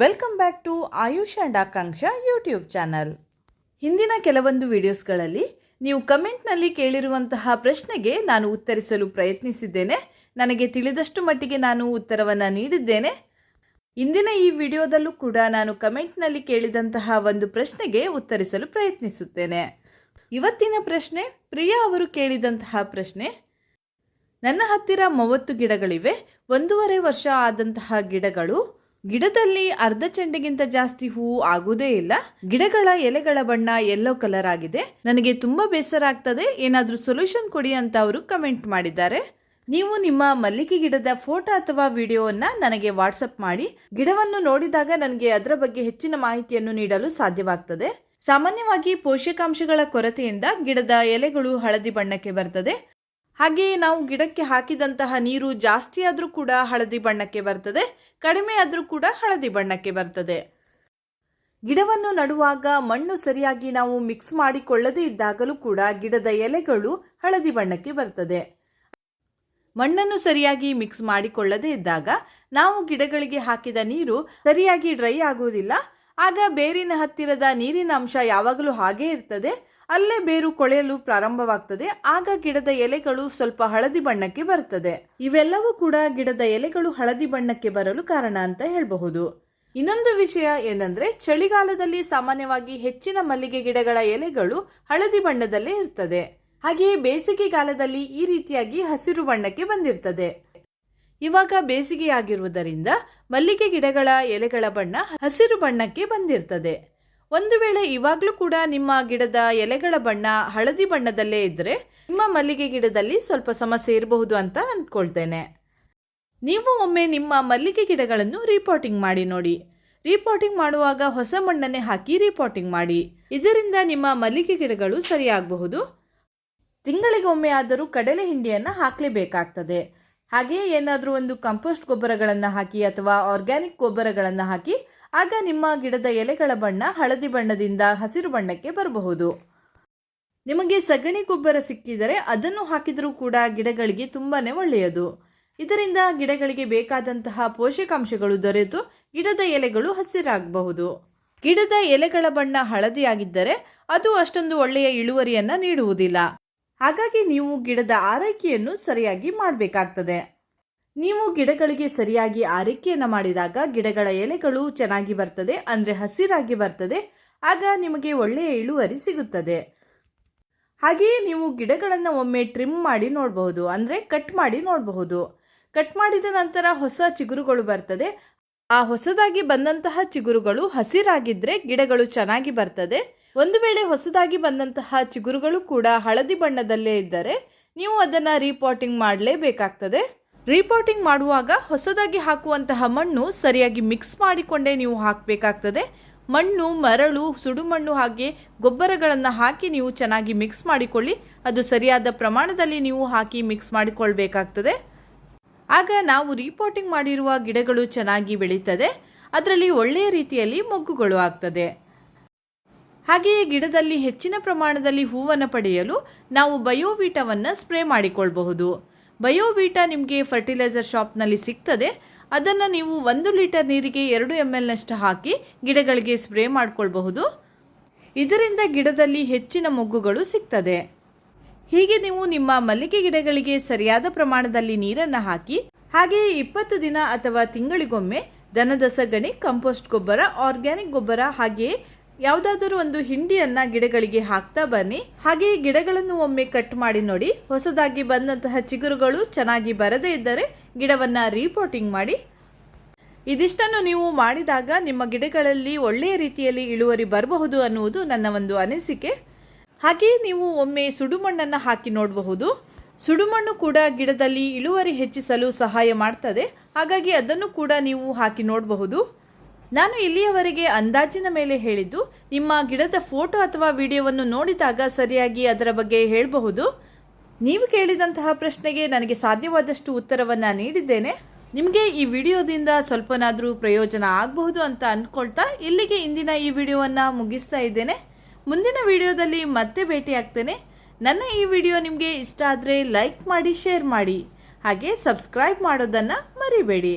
Welcome back to Ayush and Akanksha YouTube channel ಹಿಂದಿನ ಕೆಲವೊಂದು ವಿಡಿಯೋಸ್ಗಳಲ್ಲಿ ನೀವು ಕಮೆಂಟ್ನಲ್ಲಿ ಕೇಳಿರುವಂತಹ ಪ್ರಶ್ನೆಗೆ ನಾನು ಉತ್ತರಿಸಲು ಪ್ರಯತ್ನಿಸಿದ್ದೇನೆ. ನನಗೆ ತಿಳಿದಷ್ಟು ಮಟ್ಟಿಗೆ ನಾನು ಉತ್ತರವನ್ನು ನೀಡಿದ್ದೇನೆ. ಇಂದಿನ ಈ ವಿಡಿಯೋದಲ್ಲೂ ಕೂಡ ನಾನು ಕಮೆಂಟ್ನಲ್ಲಿ ಕೇಳಿದಂತಹ ಒಂದು ಪ್ರಶ್ನೆಗೆ ಉತ್ತರಿಸಲು ಪ್ರಯತ್ನಿಸುತ್ತೇನೆ. ಇವತ್ತಿನ ಪ್ರಶ್ನೆ, ಪ್ರಿಯಾ ಅವರು ಕೇಳಿದಂತಹ ಪ್ರಶ್ನೆ, ನನ್ನ ಹತ್ತಿರ ಮೂವತ್ತು ಗಿಡಗಳಿವೆ, ಒಂದೂವರೆ ವರ್ಷ ಆದಂತಹ ಗಿಡಗಳು ಗಿಡದಲ್ಲಿ ಅರ್ಧ ಚೆಂಡಿಗಿಂತ ಜಾಸ್ತಿ ಹೂವು ಆಗುವುದೇ ಇಲ್ಲ. ಗಿಡಗಳ ಎಲೆಗಳ ಬಣ್ಣ ಎಲ್ಲೋ ಕಲರ್ ಆಗಿದೆ. ನನಗೆ ತುಂಬಾ ಬೇಸರ ಆಗ್ತದೆ. ಏನಾದರೂ ಸೊಲ್ಯೂಷನ್ ಕೊಡಿ ಅಂತ ಅವರು ಕಮೆಂಟ್ ಮಾಡಿದ್ದಾರೆ. ನೀವು ನಿಮ್ಮ ಮಲ್ಲಿಗೆ ಗಿಡದ ಫೋಟೋ ಅಥವಾ ವಿಡಿಯೋವನ್ನ ನನಗೆ ವಾಟ್ಸಪ್ ಮಾಡಿ. ಗಿಡವನ್ನು ನೋಡಿದಾಗ ನನಗೆ ಅದರ ಬಗ್ಗೆ ಹೆಚ್ಚಿನ ಮಾಹಿತಿಯನ್ನು ನೀಡಲು ಸಾಧ್ಯವಾಗ್ತದೆ. ಸಾಮಾನ್ಯವಾಗಿ ಪೋಷಕಾಂಶಗಳ ಕೊರತೆಯಿಂದ ಗಿಡದ ಎಲೆಗಳು ಹಳದಿ ಬಣ್ಣಕ್ಕೆ ಬರ್ತದೆ. ಹಾಗೆಯೇ ನಾವು ಗಿಡಕ್ಕೆ ಹಾಕಿದಂತಹ ನೀರು ಜಾಸ್ತಿ ಆದರೂ ಕೂಡ ಹಳದಿ ಬಣ್ಣಕ್ಕೆ ಬರ್ತದೆ, ಕಡಿಮೆ ಆದರೂ ಕೂಡ ಹಳದಿ ಬಣ್ಣಕ್ಕೆ ಬರ್ತದೆ. ಗಿಡವನ್ನು ನಡುವಾಗ ಮಣ್ಣು ಸರಿಯಾಗಿ ನಾವು ಮಿಕ್ಸ್ ಮಾಡಿಕೊಳ್ಳದೇ ಇದ್ದಾಗಲೂ ಕೂಡ ಗಿಡದ ಎಲೆಗಳು ಹಳದಿ ಬಣ್ಣಕ್ಕೆ ಬರ್ತದೆ. ಮಣ್ಣನ್ನು ಸರಿಯಾಗಿ ಮಿಕ್ಸ್ ಮಾಡಿಕೊಳ್ಳದೇ ಇದ್ದಾಗ ನಾವು ಗಿಡಗಳಿಗೆ ಹಾಕಿದ ನೀರು ಸರಿಯಾಗಿ ಡ್ರೈ ಆಗುವುದಿಲ್ಲ. ಆಗ ಬೇರಿನ ಹತ್ತಿರದ ನೀರಿನ ಅಂಶ ಯಾವಾಗಲೂ ಹಾಗೇ ಇರ್ತದೆ. ಅಲ್ಲೇ ಬೇರು ಕೊಳೆಯಲು ಪ್ರಾರಂಭವಾಗ್ತದೆ. ಆಗ ಗಿಡದ ಎಲೆಗಳು ಸ್ವಲ್ಪ ಹಳದಿ ಬಣ್ಣಕ್ಕೆ ಬರ್ತದೆ ಇವೆಲ್ಲವೂ ಕೂಡ ಗಿಡದ ಎಲೆಗಳು ಹಳದಿ ಬಣ್ಣಕ್ಕೆ ಬರಲು ಕಾರಣ ಅಂತ ಹೇಳಬಹುದು. ಇನ್ನೊಂದು ವಿಷಯ ಏನಂದ್ರೆ, ಚಳಿಗಾಲದಲ್ಲಿ ಸಾಮಾನ್ಯವಾಗಿ ಹೆಚ್ಚಿನ ಮಲ್ಲಿಗೆ ಗಿಡಗಳ ಎಲೆಗಳು ಹಳದಿ ಬಣ್ಣದಲ್ಲೇ ಇರ್ತದೆ. ಹಾಗೆಯೇ ಬೇಸಿಗೆಗಾಲದಲ್ಲಿ ಈ ರೀತಿಯಾಗಿ ಹಸಿರು ಬಣ್ಣಕ್ಕೆ ಬಂದಿರ್ತದೆ. ಇವಾಗ ಬೇಸಿಗೆಯಾಗಿರುವುದರಿಂದ ಮಲ್ಲಿಗೆ ಗಿಡಗಳ ಎಲೆಗಳ ಬಣ್ಣ ಹಸಿರು ಬಣ್ಣಕ್ಕೆ ಬಂದಿರ್ತದೆ. ಒಂದು ವೇಳೆ ಇವಾಗಲೂ ಕೂಡ ನಿಮ್ಮ ಗಿಡದ ಎಲೆಗಳ ಬಣ್ಣ ಹಳದಿ ಬಣ್ಣದಲ್ಲೇ ಇದ್ದರೆ ನಿಮ್ಮ ಮಲ್ಲಿಗೆ ಗಿಡದಲ್ಲಿ ಸ್ವಲ್ಪ ಸಮಸ್ಯೆ ಇರಬಹುದು ಅಂತ ಅಂದ್ಕೊಳ್ತೇನೆ. ನೀವು ಒಮ್ಮೆ ನಿಮ್ಮ ಮಲ್ಲಿಗೆ ಗಿಡಗಳನ್ನು ರಿಪೋರ್ಟಿಂಗ್ ಮಾಡಿ ನೋಡಿ. ರಿಪೋರ್ಟಿಂಗ್ ಮಾಡುವಾಗ ಹೊಸ ಮಣ್ಣನ್ನೇ ಹಾಕಿ ರಿಪೋರ್ಟಿಂಗ್ ಮಾಡಿ. ಇದರಿಂದ ನಿಮ್ಮ ಮಲ್ಲಿಗೆ ಗಿಡಗಳು ಸರಿಯಾಗಬಹುದು. ತಿಂಗಳಿಗೊಮ್ಮೆ ಆದರೂ ಕಡಲೆ ಹಿಂಡಿಯನ್ನು ಹಾಕಲೇಬೇಕಾಗ್ತದೆ. ಹಾಗೆಯೇ ಏನಾದರೂ ಒಂದು ಕಂಪೋಸ್ಟ್ ಗೊಬ್ಬರಗಳನ್ನು ಹಾಕಿ ಅಥವಾ ಆರ್ಗ್ಯಾನಿಕ್ ಗೊಬ್ಬರಗಳನ್ನು ಹಾಕಿ ಆಗ ನಿಮ್ಮ ಗಿಡದ ಎಲೆಗಳ ಬಣ್ಣ ಹಳದಿ ಬಣ್ಣದಿಂದ ಹಸಿರು ಬಣ್ಣಕ್ಕೆ ಬರಬಹುದು. ನಿಮಗೆ ಸಗಣಿ ಗೊಬ್ಬರ ಸಿಕ್ಕಿದರೆ ಅದನ್ನು ಹಾಕಿದರೂ ಕೂಡ ಗಿಡಗಳಿಗೆ ತುಂಬಾ ಒಳ್ಳೆಯದು. ಇದರಿಂದ ಗಿಡಗಳಿಗೆ ಬೇಕಾದಂತಹ ಪೋಷಕಾಂಶಗಳು ದೊರೆತು ಗಿಡದ ಎಲೆಗಳು ಹಸಿರಾಗಬಹುದು. ಗಿಡದ ಎಲೆಗಳ ಬಣ್ಣ ಹಳದಿಯಾಗಿದ್ದರೆ ಅದು ಅಷ್ಟೊಂದು ಒಳ್ಳೆಯ ಇಳುವರಿಯನ್ನ ನೀಡುವುದಿಲ್ಲ. ಹಾಗಾಗಿ ನೀವು ಗಿಡದ ಆರೈಕೆಯನ್ನು ಸರಿಯಾಗಿ ಮಾಡಬೇಕಾಗ್ತದೆ. ನೀವು ಗಿಡಗಳಿಗೆ ಸರಿಯಾಗಿ ಆರೈಕೆಯನ್ನು ಮಾಡಿದಾಗ ಗಿಡಗಳ ಎಲೆಗಳು ಚೆನ್ನಾಗಿ ಬರ್ತದೆ, ಅಂದರೆ ಹಸಿರಾಗಿ ಬರ್ತದೆ, ಆಗ ನಿಮಗೆ ಒಳ್ಳೆಯ ಇಳುವರಿ ಸಿಗುತ್ತದೆ. ಹಾಗೆಯೇ ನೀವು ಗಿಡಗಳನ್ನು ಒಮ್ಮೆ ಟ್ರಿಮ್ ಮಾಡಿ ನೋಡಬಹುದು, ಅಂದರೆ ಕಟ್ ಮಾಡಿ ನೋಡಬಹುದು. ಕಟ್ ಮಾಡಿದ ನಂತರ ಹೊಸ ಚಿಗುರುಗಳು ಬರ್ತದೆ. ಆ ಹೊಸದಾಗಿ ಬಂದಂತಹ ಚಿಗುರುಗಳು ಹಸಿರಾಗಿದ್ದರೆ ಗಿಡಗಳು ಚೆನ್ನಾಗಿ ಬರ್ತದೆ. ಒಂದು ವೇಳೆ ಹೊಸದಾಗಿ ಬಂದಂತಹ ಚಿಗುರುಗಳು ಕೂಡ ಹಳದಿ ಬಣ್ಣದಲ್ಲೇ ಇದ್ದರೆ ನೀವು ಅದನ್ನು ರೀಪಾಟಿಂಗ್ ಮಾಡಲೇಬೇಕಾಗ್ತದೆ. ರೀಪಾಟಿಂಗ್ ಮಾಡುವಾಗ ಹೊಸದಾಗಿ ಹಾಕುವಂತಹ ಮಣ್ಣು ಸರಿಯಾಗಿ ಮಿಕ್ಸ್ ಮಾಡಿಕೊಂಡೇ ನೀವು ಹಾಕಬೇಕಾಗ್ತದೆ. ಮಣ್ಣು, ಮರಳು, ಸುಡುಮಣ್ಣು ಹಾಗೆ ಗೊಬ್ಬರಗಳನ್ನು ಹಾಕಿ ನೀವು ಚೆನ್ನಾಗಿ ಮಿಕ್ಸ್ ಮಾಡಿಕೊಳ್ಳಿ. ಅದು ಸರಿಯಾದ ಪ್ರಮಾಣದಲ್ಲಿ ನೀವು ಹಾಕಿ ಮಿಕ್ಸ್ ಮಾಡಿಕೊಳ್ಬೇಕಾಗ್ತದೆ. ಆಗ ನಾವು ರಿಪೋರ್ಟಿಂಗ್ ಮಾಡಿರುವ ಗಿಡಗಳು ಚೆನ್ನಾಗಿ ಬೆಳೀತದೆ. ಅದರಲ್ಲಿ ಒಳ್ಳೆಯ ರೀತಿಯಲ್ಲಿ ಮೊಗ್ಗುಗಳು ಆಗ್ತದೆ. ಹಾಗೆಯೇ ಗಿಡದಲ್ಲಿ ಹೆಚ್ಚಿನ ಪ್ರಮಾಣದಲ್ಲಿ ಹೂವನ್ನು ಪಡೆಯಲು ನಾವು ಬಯೋವೀಟವನ್ನು ಸ್ಪ್ರೇ ಮಾಡಿಕೊಳ್ಬಹುದು. ಬಯೋವೀಟ ನಿಮಗೆ ಫರ್ಟಿಲೈಸರ್ ಶಾಪ್ನಲ್ಲಿ ಸಿಗ್ತದೆ. ಅದನ್ನು ನೀವು ಒಂದು ಲೀಟರ್ ನೀರಿಗೆ ಎರಡು ಎಂ ಎಲ್ನಷ್ಟು ಹಾಕಿ ಗಿಡಗಳಿಗೆ ಸ್ಪ್ರೇ ಮಾಡಿಕೊಳ್ಬಹುದು. ಇದರಿಂದ ಗಿಡದಲ್ಲಿ ಹೆಚ್ಚಿನ ಮೊಗ್ಗುಗಳು ಸಿಗ್ತದೆ. ಹೀಗೆ ನೀವು ನಿಮ್ಮ ಮಲ್ಲಿಗೆ ಗಿಡಗಳಿಗೆ ಸರಿಯಾದ ಪ್ರಮಾಣದಲ್ಲಿ ನೀರನ್ನು ಹಾಕಿ ಹಾಗೆಯೇ ಇಪ್ಪತ್ತು ದಿನ ಅಥವಾ ತಿಂಗಳಿಗೊಮ್ಮೆ ದನದ ಸಗಣಿ ಕಂಪೋಸ್ಟ್ ಗೊಬ್ಬರ, ಆರ್ಗ್ಯಾನಿಕ್ ಗೊಬ್ಬರ ಹಾಗೆಯೇ ಯಾವುದಾದರೂ ಒಂದು ಹಿಂಡಿಯನ್ನ ಗಿಡಗಳಿಗೆ ಹಾಕ್ತಾ ಬನ್ನಿ. ಹಾಗೆಯೇ ಗಿಡಗಳನ್ನು ಒಮ್ಮೆ ಕಟ್ ಮಾಡಿ ನೋಡಿ. ಹೊಸದಾಗಿ ಬಂದಂತಹ ಚಿಗುರುಗಳು ಚೆನ್ನಾಗಿ ಬರದೇ ಇದ್ದರೆ ಗಿಡವನ್ನ ರೀಪೋಟಿಂಗ್ ಮಾಡಿ. ಇದಿಷ್ಟನ್ನು ನೀವು ಮಾಡಿದಾಗ ನಿಮ್ಮ ಗಿಡಗಳಲ್ಲಿ ಒಳ್ಳೆಯ ರೀತಿಯಲ್ಲಿ ಇಳುವರಿ ಬರಬಹುದು ಅನ್ನುವುದು ನನ್ನ ಒಂದು ಅನಿಸಿಕೆ. ಹಾಗೆಯೇ ನೀವು ಒಮ್ಮೆ ಸುಡುಮಣ್ಣನ್ನು ಹಾಕಿ ನೋಡಬಹುದು. ಸುಡುಮಣ್ಣು ಕೂಡ ಗಿಡದಲ್ಲಿ ಇಳುವರಿ ಹೆಚ್ಚಿಸಲು ಸಹಾಯ ಮಾಡ್ತದೆ. ಹಾಗಾಗಿ ಅದನ್ನು ಕೂಡ ನೀವು ಹಾಕಿ ನೋಡಬಹುದು. ನಾನು ಇಲ್ಲಿಯವರೆಗೆ ಅಂದಾಜಿನ ಮೇಲೆ ಹೇಳಿದ್ದು, ನಿಮ್ಮ ಗಿಡದ ಫೋಟೋ ಅಥವಾ ವಿಡಿಯೋವನ್ನು ನೋಡಿದಾಗ ಸರಿಯಾಗಿ ಅದರ ಬಗ್ಗೆ ಹೇಳಬಹುದು. ನೀವು ಕೇಳಿದಂತಹ ಪ್ರಶ್ನೆಗೆ ನನಗೆ ಸಾಧ್ಯವಾದಷ್ಟು ಉತ್ತರವನ್ನು ನೀಡಿದ್ದೇನೆ. ನಿಮಗೆ ಈ ವಿಡಿಯೋದಿಂದ ಸ್ವಲ್ಪನಾದರೂ ಪ್ರಯೋಜನ ಆಗಬಹುದು ಅಂತ ಅಂದ್ಕೊಳ್ತಾ ಇಲ್ಲಿಗೆ ಇಂದಿನ ಈ ವಿಡಿಯೋವನ್ನು ಮುಗಿಸ್ತಾ ಇದ್ದೇನೆ. ಮುಂದಿನ ವಿಡಿಯೋದಲ್ಲಿ ಮತ್ತೆ ಭೇಟಿಯಾಗ್ತೇನೆ. ನನ್ನ ಈ ವಿಡಿಯೋ ನಿಮಗೆ ಇಷ್ಟ ಆದರೆ ಲೈಕ್ ಮಾಡಿ, ಶೇರ್ ಮಾಡಿ. ಹಾಗೆ ಸಬ್ಸ್ಕ್ರೈಬ್ ಮಾಡೋದನ್ನು ಮರಿಬೇಡಿ.